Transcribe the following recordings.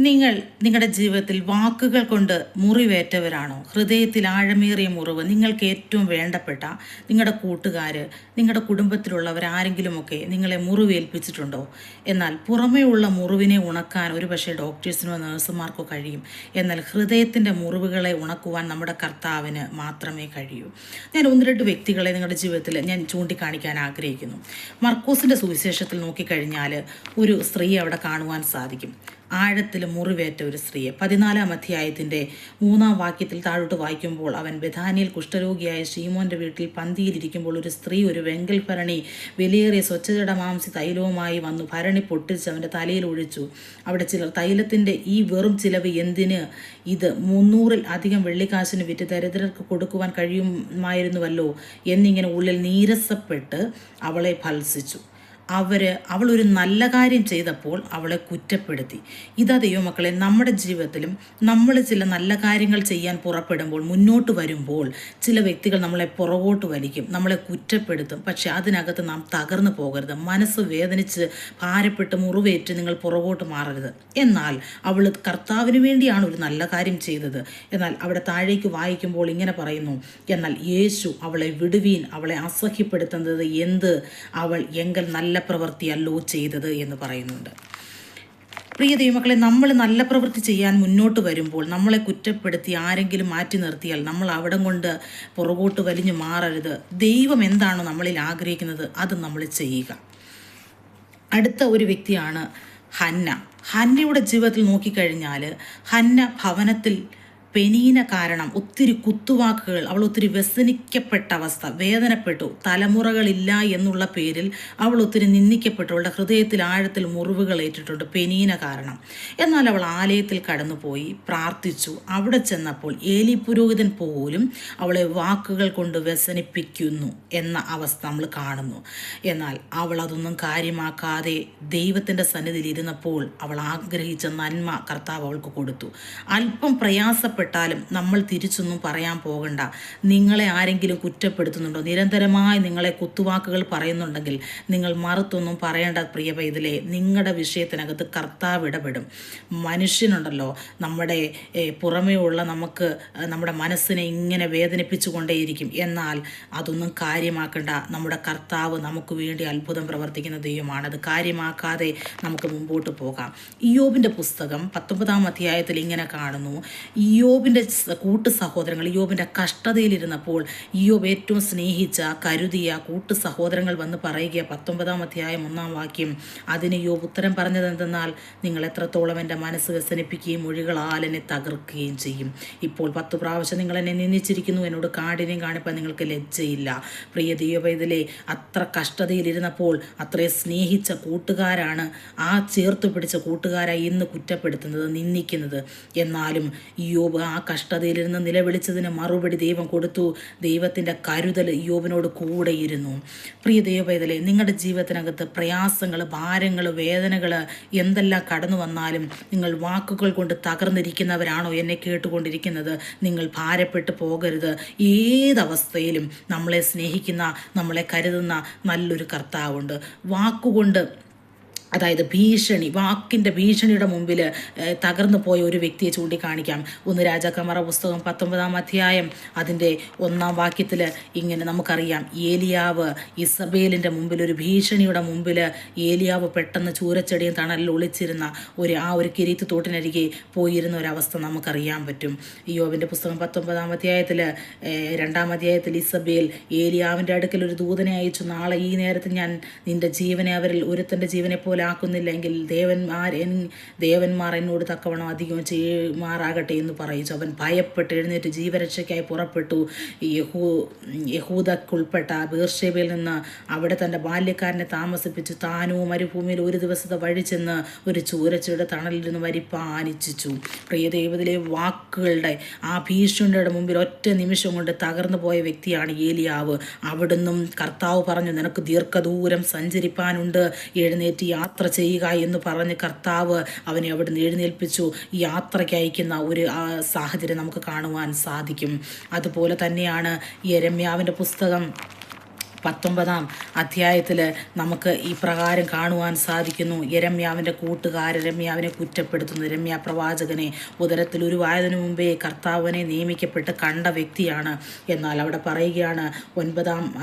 നിങ്ങൾ നിങ്ങളുടെ ജീവിതത്തിൽ വാക്കുകൾ കൊണ്ട് മുറിവേറ്റവരാണോ? ഹൃദയത്തിൽ ആഴമേറിയ മുറിവ് നിങ്ങൾക്ക് ഏറ്റവും വേണ്ടപ്പെട്ട നിങ്ങളുടെ കൂട്ടുകാർ നിങ്ങളുടെ കുടുംബത്തിലുള്ളവർ ആരെങ്കിലുമൊക്കെ നിങ്ങളെ മുറിവേൽപ്പിച്ചിട്ടുണ്ടോ? എന്നാൽ പുറമേ ഉള്ള മുറിവിനെ ഉണക്കാൻ ഒരുപക്ഷെ ഡോക്ടേഴ്സിനോ നഴ്സുമാർക്കോ കഴിയും. എന്നാൽ ഹൃദയത്തിന്റെ മുറിവുകളെ ഉണക്കുവാൻ നമ്മുടെ കർത്താവിന് മാത്രമേ കഴിയൂ. ഞാൻ ഒന്ന് രണ്ട് വ്യക്തികളെ നിങ്ങളുടെ ജീവിതത്തിൽ ഞാൻ ചൂണ്ടിക്കാണിക്കാൻ ആഗ്രഹിക്കുന്നു. മർക്കോസിന്റെ സുവിശേഷത്തിൽ നോക്കിക്കഴിഞ്ഞാൽ ഒരു സ്ത്രീ അവിടെ കാണുവാൻ സാധിക്കും. ആഴത്തിൽ മുറിവേറ്റ ഒരു സ്ത്രീയെ. പതിനാലാം അധ്യായത്തിന്റെ മൂന്നാം വാക്യത്തിൽ താഴോട്ട് വായിക്കുമ്പോൾ അവൻ ബഥാനിയിൽ കുഷ്ഠരോഗിയായ ഷീമോന്റെ വീട്ടിൽ പന്തിയിലിരിക്കുമ്പോൾ ഒരു സ്ത്രീ ഒരു വെങ്കൽ ഭരണി വിലയേറിയ സ്വച്ഛജട മാംസി തൈലവുമായി വന്നു ഭരണി പൊട്ടിച്ച് അവന്റെ തലയിൽ ഒഴിച്ചു. അവിടെ ചിലർ തൈലത്തിന്റെ ഈ വെറും ചിലവ് എന്തിന്? ഇത് മുന്നൂറിൽ അധികം വെള്ളിക്കാശിന് വിറ്റ് ദരിദ്രർക്ക് കൊടുക്കുവാൻ കഴിയുമായിരുന്നുവല്ലോ എന്നിങ്ങനെ ഉള്ളിൽ നീരസപ്പെട്ട് അവളെ ഭത്സിച്ചു. അവർ അവളൊരു നല്ല കാര്യം ചെയ്തപ്പോൾ അവളെ കുറ്റപ്പെടുത്തി. ഇതാ ദൈവമക്കളെ നമ്മുടെ ജീവിതത്തിലും നമ്മൾ ചില നല്ല കാര്യങ്ങൾ ചെയ്യാൻ പുറപ്പെടുമ്പോൾ മുന്നോട്ട് വരുമ്പോൾ ചില വ്യക്തികൾ നമ്മളെ പുറകോട്ട് വലിക്കും നമ്മളെ കുറ്റപ്പെടുത്തും. പക്ഷേ അതിനകത്ത് നാം തകർന്നു പോകരുത്. മനസ്സ് വേദനിച്ച് ഭാരപ്പെട്ട് മുറിവേറ്റ് നിങ്ങൾ പുറകോട്ട് മാറരുത്. എന്നാൽ അവൾ കർത്താവിന് വേണ്ടിയാണ് ഒരു നല്ല കാര്യം ചെയ്തത്. എന്നാൽ അവിടെ താഴേക്ക് വായിക്കുമ്പോൾ ഇങ്ങനെ പറയുന്നു എന്നാൽ യേശു അവളെ വിടുവീൻ അവളെ അസഹ്യപ്പെടുത്തുന്നത് എന്ത്? അവൾ എങ്കൽ നല്ല പ്രവൃത്തിയല്ലോ ചെയ്തത് എന്ന് പറയുന്നുണ്ട്. പ്രിയ ദൈവമക്കളെ നമ്മൾ നല്ല പ്രവൃത്തി ചെയ്യാൻ മുന്നോട്ട് വരുമ്പോൾ നമ്മളെ കുറ്റപ്പെടുത്തി ആരെങ്കിലും മാറ്റി നിർത്തിയാൽ നമ്മൾ അവിടം കൊണ്ട് പുറകോട്ട് വലിഞ്ഞു മാറരുത്. ദൈവം എന്താണോ നമ്മളിൽ ആഗ്രഹിക്കുന്നത് അത് നമ്മൾ ചെയ്യുക. അടുത്ത ഒരു വ്യക്തിയാണ് ഹന്ന. ഹന്നയുടെ ജീവിതത്തിൽ നോക്കിക്കഴിഞ്ഞാൽ ഹന്ന ഭവനത്തിൽ പെനീന കാരണം ഒത്തിരി കുത്തുവാക്കുകൾ അവൾ ഒത്തിരി വ്യസനിക്കപ്പെട്ട അവസ്ഥ വേദനപ്പെട്ടു. തലമുറകളില്ല എന്നുള്ള പേരിൽ അവൾ ഒത്തിരി നിന്ദിക്കപ്പെട്ടു. അവളുടെ ഹൃദയത്തിൽ ആഴത്തിൽ മുറിവുകൾ ഏറ്റിട്ടുണ്ട് പെനീന കാരണം. എന്നാൽ അവൾ ആലയത്തിൽ കടന്നുപോയി പ്രാർത്ഥിച്ചു. അവിടെ ചെന്നപ്പോൾ ഏലി പുരോഹിതൻ പോലും അവളെ വാക്കുകൾ കൊണ്ട് വ്യസനിപ്പിക്കുന്നു എന്ന അവസ്ഥ നമ്മൾ കാണുന്നു. എന്നാൽ അവൾ അതൊന്നും കാര്യമാക്കാതെ ദൈവത്തിന്റെ സന്നിധിയിൽ ഇരുന്നപ്പോൾ അവൾ ആഗ്രഹിച്ച നന്മ കർത്താവ് അവൾക്ക് കൊടുത്തു. അല്പം പ്രയാസപ്പെട്ടാലും നമ്മൾ തിരിച്ചൊന്നും പറയാൻ പോകണ്ട. നിങ്ങളെ ആരെങ്കിലും കുറ്റപ്പെടുത്തുന്നുണ്ടോ? നിരന്തരമായി നിങ്ങളെ കുത്തുവാക്കുകൾ പറയുന്നുണ്ടെങ്കിൽ നിങ്ങൾ മറുത്തൊന്നും പറയേണ്ട പ്രിയ പൈതലേ നിങ്ങളുടെ വിഷയത്തിനകത്ത് കർത്താവ് ഇടപെടും. മനുഷ്യനുണ്ടല്ലോ നമ്മുടെ പുറമേ ഉള്ള നമുക്ക് നമ്മുടെ മനസ്സിനെ ഇങ്ങനെ വേദനിപ്പിച്ചുകൊണ്ടേയിരിക്കും. എന്നാൽ അതൊന്നും കാര്യമാക്കണ്ട. നമ്മുടെ കർത്താവ് നമുക്ക് വേണ്ടി അത്ഭുതം പ്രവർത്തിക്കുന്ന ദൈവമാണ്. അത് കാര്യമാക്കാതെ നമുക്ക് മുമ്പോട്ട് പോകാം. ഇയോബിന്റെ പുസ്തകം പത്തൊമ്പതാം അധ്യായത്തിൽ ഇങ്ങനെ കാണുന്നു. ഇയോബിന്റെ സ- കൂട്ടു സഹോദരങ്ങൾ യോബിന്റെ കഷ്ടതയിലിരുന്നപ്പോൾ യോബ് ഏറ്റവും സ്നേഹിച്ച കരുതിയ കൂട്ടു സഹോദരങ്ങൾ വന്ന് പറയുക പത്തൊമ്പതാം അധ്യായം ഒന്നാം വാക്യം. അതിന് യോബ് ഉത്തരം പറഞ്ഞത് എന്തെന്നാൽ നിങ്ങൾ എത്രത്തോളം എന്റെ മനസ്സ് വ്യസനിപ്പിക്കുകയും മൊഴികളാൽ എന്നെ തകർക്കുകയും ചെയ്യും. ഇപ്പോൾ പത്ത് പ്രാവശ്യം നിങ്ങൾ എന്നെ നിന്ദിച്ചിരിക്കുന്നു എന്നോട് കാഠിന്യം കാണിപ്പാൻ നിങ്ങൾക്ക് ലജ്ജയില്ല. പ്രിയ ദൈവപൈതലെ അത്ര കഷ്ടതയിലിരുന്നപ്പോൾ അത്രയും സ്നേഹിച്ച കൂട്ടുകാരാണ് ആ ചേർത്ത് പിടിച്ച കൂട്ടുകാരായി ഇന്ന് കുറ്റപ്പെടുത്തുന്നത് നിന്ദിക്കുന്നത്. എന്നാലും യോബ് ആ കഷ്ടതയിലിരുന്ന് നിലവിളിച്ചതിന് മറുപടി ദൈവം കൊടുത്തു. ദൈവത്തിന്റെ കരുതൽ യോബിനോട് കൂടെയിരുന്നു. പ്രിയ ദൈവപൈതലെ നിങ്ങളുടെ ജീവിതത്തിനകത്ത് പ്രയാസങ്ങൾ ഭാരങ്ങൾ വേദനകൾ എന്തെല്ലാം കടന്നു വന്നാലും നിങ്ങൾ വാക്കുകൾ കൊണ്ട് തകർന്നിരിക്കുന്നവരാണോ എന്നെ കേട്ടുകൊണ്ടിരിക്കുന്നത്? നിങ്ങൾ ഭാരപ്പെട്ടു പോകരുത്. ഏതവസ്ഥയിലും നമ്മളെ സ്നേഹിക്കുന്ന നമ്മളെ കരുതുന്ന നല്ലൊരു കർത്താവുണ്ട്. വാക്കുകൊണ്ട് അതായത് ഭീഷണി വാക്കിന്റെ ഭീഷണിയുടെ മുമ്പിൽ തകർന്നു പോയ ഒരു വ്യക്തിയെ ചൂണ്ടിക്കാണിക്കാം. ഒന്ന് രാജാക്കമറ പുസ്തകം പത്തൊമ്പതാം അധ്യായം. അതിന്റെ ഒന്നാം വാക്യത്തിൽ ഇങ്ങനെ നമുക്കറിയാം. ഏലിയാവ് ഇസബേലിന്റെ മുമ്പിൽ ഒരു ഭീഷണിയുടെ മുമ്പിൽ ഏലിയാവ് പെട്ടെന്ന് ചൂരച്ചെടിയും തണലിൽ ഒളിച്ചിരുന്ന ഒരു ആ ഒരു കിരീത്ത് തോട്ടിനരികെ പോയിരുന്ന ഒരവസ്ഥ നമുക്കറിയാൻ പറ്റും. യോവിന്റെ പുസ്തകം പത്തൊമ്പതാം അധ്യായത്തിൽ രണ്ടാം അധ്യായത്തിൽ ഇസബേൽ ഏലിയാവിന്റെ അടുക്കൽ ഒരു ദൂതനെ അയച്ചു നാളെ ഈ നേരത്ത് ഞാൻ നിന്റെ ജീവനെ അവരിൽ ഒരുത്തന്റെ ജീവനെ പോലെ ആക്കുന്നില്ലെങ്കിൽ ദേവന്മാർ എൻ ദേവന്മാർ എന്നോട് തക്കവണ്ണം അധികം ചെയ്യുമാറാകട്ടെ എന്ന് പറയിച്ചു അവൻ ഭയപ്പെട്ട് എഴുന്നേറ്റ് ജീവരക്ഷയ്ക്കായി പുറപ്പെട്ടു. യഹൂ യഹൂദക്കുൾപ്പെട്ട ബീർഷേബയിൽ നിന്ന് അവിടെ തന്റെ ബാല്യക്കാരനെ താമസിപ്പിച്ചു. താനോ മരുഭൂമിയിൽ ഒരു ദിവസത്തെ വഴി ചെന്ന് ഒരു ചൂരച്ചയുടെ തണലിരുന്ന് വരിപ്പാനിച്ചു പ്രിയ ദൈവത്തിലെ വാക്കുകളുടെ ആ ഭീഷണിയുടെ മുമ്പിൽ ഒറ്റ നിമിഷം കൊണ്ട് തകർന്നു പോയ വ്യക്തിയാണ് ഏലിയാവ്. അവിടുന്നും കർത്താവ് പറഞ്ഞു നിനക്ക് ദീർഘദൂരം സഞ്ചരിപ്പാനുണ്ട്. എഴുന്നേറ്റ് യാത്ര ചെയ്യുക എന്ന് പറഞ്ഞ് കർത്താവ് അവനെ അവിടുന്ന് എഴുന്നേൽപ്പിച്ചു. യാത്രയ്ക്ക് അയക്കുന്ന ഒരു സാഹചര്യം നമുക്ക് കാണുവാൻ സാധിക്കും. അതുപോലെ തന്നെയാണ് യെരമ്യാവിന്റെ പുസ്തകം. പത്തൊമ്പതാം അധ്യായത്തിൽ നമുക്ക് ഈ പ്രകാരം കാണുവാൻ സാധിക്കുന്നു. യരമ്യാവിന്റെ കൂട്ടുകാർ രമ്യാവിനെ കുറ്റപ്പെടുത്തുന്നു. രമ്യ പ്രവാചകനെ ഉദരത്തിൽ ഉരുവായതിനു മുമ്പേ കർത്താവിനെ നിയമിക്കപ്പെട്ട് കണ്ട വ്യക്തിയാണ്. എന്നാൽ അവിടെ പറയുകയാണ് ഒൻപതാം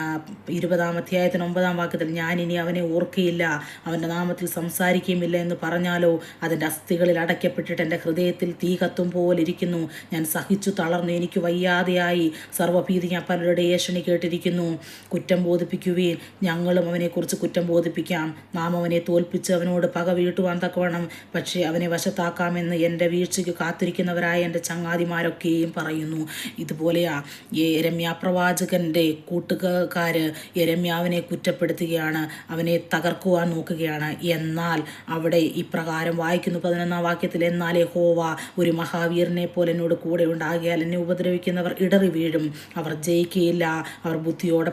ഇരുപതാം അധ്യായത്തിന് ഒമ്പതാം വാക്യത്തിൽ ഞാൻ ഇനി അവനെ ഓർക്കുകയില്ല അവന്റെ നാമത്തിൽ സംസാരിക്കുകയുമില്ല എന്ന് പറഞ്ഞാലോ? അതിന്റെ അസ്ഥികളിൽ അടയ്ക്കപ്പെട്ടിട്ട് എന്റെ ഹൃദയത്തിൽ തീ കത്തും പോലെ ഇരിക്കുന്നു ഞാൻ സഹിച്ചു തളർന്നു. എനിക്ക് വയ്യാതെയായി. സർവഭീതി ഞാൻ പലരുടെ ഏഷണി കേട്ടിരിക്കുന്നു. കുറ്റം ബോധിപ്പിക്കുവീൻ ഞങ്ങളും അവനെക്കുറിച്ച് കുറ്റം ബോധിപ്പിക്കാം. നാം അവനെ തോൽപ്പിച്ച് അവനോട് പക വീട്ടുവാൻ തക്കവണ്ണം. പക്ഷേ അവനെ വശത്താക്കാമെന്ന് എന്റെ വീഴ്ചയ്ക്ക് കാത്തിരിക്കുന്നവരായ എന്റെ ചങ്ങാതിമാരൊക്കെയും പറയുന്നു. ഇതുപോലെയാ ഈ പ്രവാചകന്റെ കൂട്ടുകാർ രമ്യാവിനെ കുറ്റപ്പെടുത്തുകയാണ്. അവനെ തകർക്കുവാൻ നോക്കുകയാണ്. എന്നാൽ അവിടെ ഇപ്രകാരം വായിക്കുന്നു പതിനൊന്നാം വാക്യത്തിൽ എന്നാൽ ഹോവ ഒരു മഹാവീരനെ പോലെ എന്നോട് കൂടെ ഉണ്ടാകിയാൽ എന്നെ ഉപദ്രവിക്കുന്നവർ ഇടറി വീഴും അവർ ജയിക്കുകയില്ല അവർ ബുദ്ധിയോടെ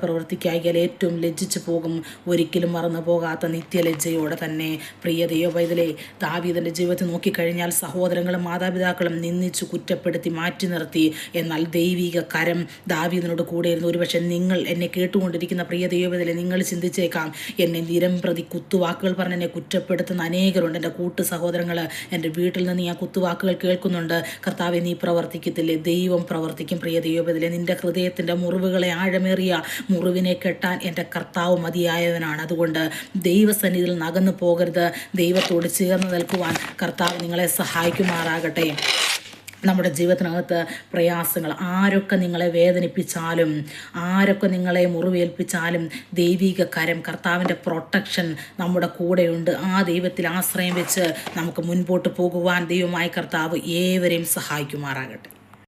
പ്രവർത്തിക്കാകിയാൽ ഏറ്റവും ലജ്ജിച്ചു പോകും. ഒരിക്കലും മറന്നു പോകാത്ത നിത്യലജ്ജയോടെ തന്നെ. പ്രിയ ദൈവവൈതലെ ദാവീദന്റെ ജീവിതത്തിൽ നോക്കിക്കഴിഞ്ഞാൽ സഹോദരങ്ങളും മാതാപിതാക്കളും നിന്ദിച്ചു കുറ്റപ്പെടുത്തി മാറ്റി നിർത്തി. എന്നാൽ ദൈവിക കരം ദാവീദിനോട് കൂടെയിരുന്നു. ഒരുപക്ഷെ നിങ്ങൾ എന്നെ കേട്ടുകൊണ്ടിരിക്കുന്ന പ്രിയ ദൈവത്തിലെ നിങ്ങൾ ചിന്തിച്ചേക്കാം. എന്നെ നിരംപ്രതി കുത്തുവാക്കുകൾ പറഞ്ഞ് എന്നെ കുറ്റപ്പെടുത്തുന്ന അനേകരുണ്ട്. എന്റെ കൂട്ടു സഹോദരങ്ങൾ എന്റെ വീട്ടിൽ നിന്ന് ഞാൻ കുത്തുവാക്കുകൾ കേൾക്കുന്നുണ്ട്. കർത്താവെ നീ പ്രവർത്തിക്കത്തില്ലേ? ദൈവം പ്രവർത്തിക്കും പ്രിയ ദൈവത്തിലെ നിന്റെ ഹൃദയത്തിന്റെ മുറിവുകളെ ആഴമേറിയ മുറിവിനെ കെട്ടാൻ എന്റെ കർത്താവ് മതിയായവനാണ്. അതുകൊണ്ട് ദൈവസന്നിധിയിൽ നകന്നു പോകരുത്. ദൈവത്തോട് ചേർന്ന് നിൽക്കുവാൻ കർത്താവ് നിങ്ങളെ സഹായിക്കുമാറാകട്ടെ. നമ്മുടെ ജീവിതത്തിനകത്ത് പ്രയാസങ്ങൾ ആരൊക്കെ നിങ്ങളെ വേദനിപ്പിച്ചാലും ആരൊക്കെ നിങ്ങളെ മുറിവേൽപ്പിച്ചാലും ദൈവിക കരം കർത്താവിന്റെ പ്രൊട്ടക്ഷൻ നമ്മുടെ കൂടെയുണ്ട്. ആ ദൈവത്തിൽ ആശ്രയം വെച്ച് നമുക്ക് മുൻപോട്ട് പോകുവാൻ ദൈവമായ കർത്താവ് ഏവരെയും സഹായിക്കുമാറാകട്ടെ.